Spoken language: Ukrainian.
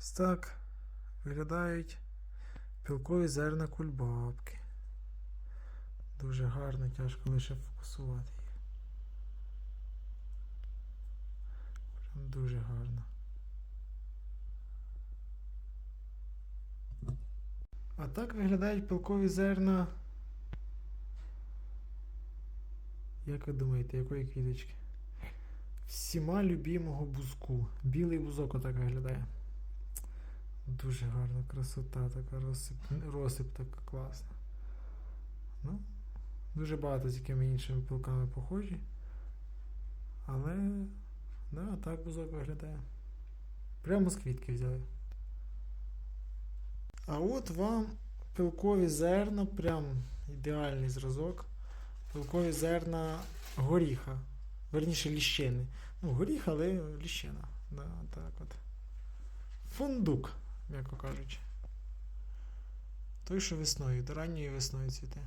Ось так виглядають пілкові зерна кульбабки. Дуже гарно, тяжко лише фокусувати їх. Прям дуже гарно. А так виглядають пілкові зерна. Як ви думаєте, якої квіточки? Всіма любимого бузку. Білий бузок отак виглядає. Дуже гарна красота, така розсип, розсип така класна. Ну, дуже багато з якими іншими пилками похожі. Але да, так бузок виглядає. Прямо з квітки взяли. А от вам пилкові зерна, прям ідеальний зразок. Пилкові зерна горіха. Верніше ліщини. Ну, горіх, але ліщина. Да, так от. Фундук, м'яко кажучи. Той, що весною, до ранньої весною цвіте.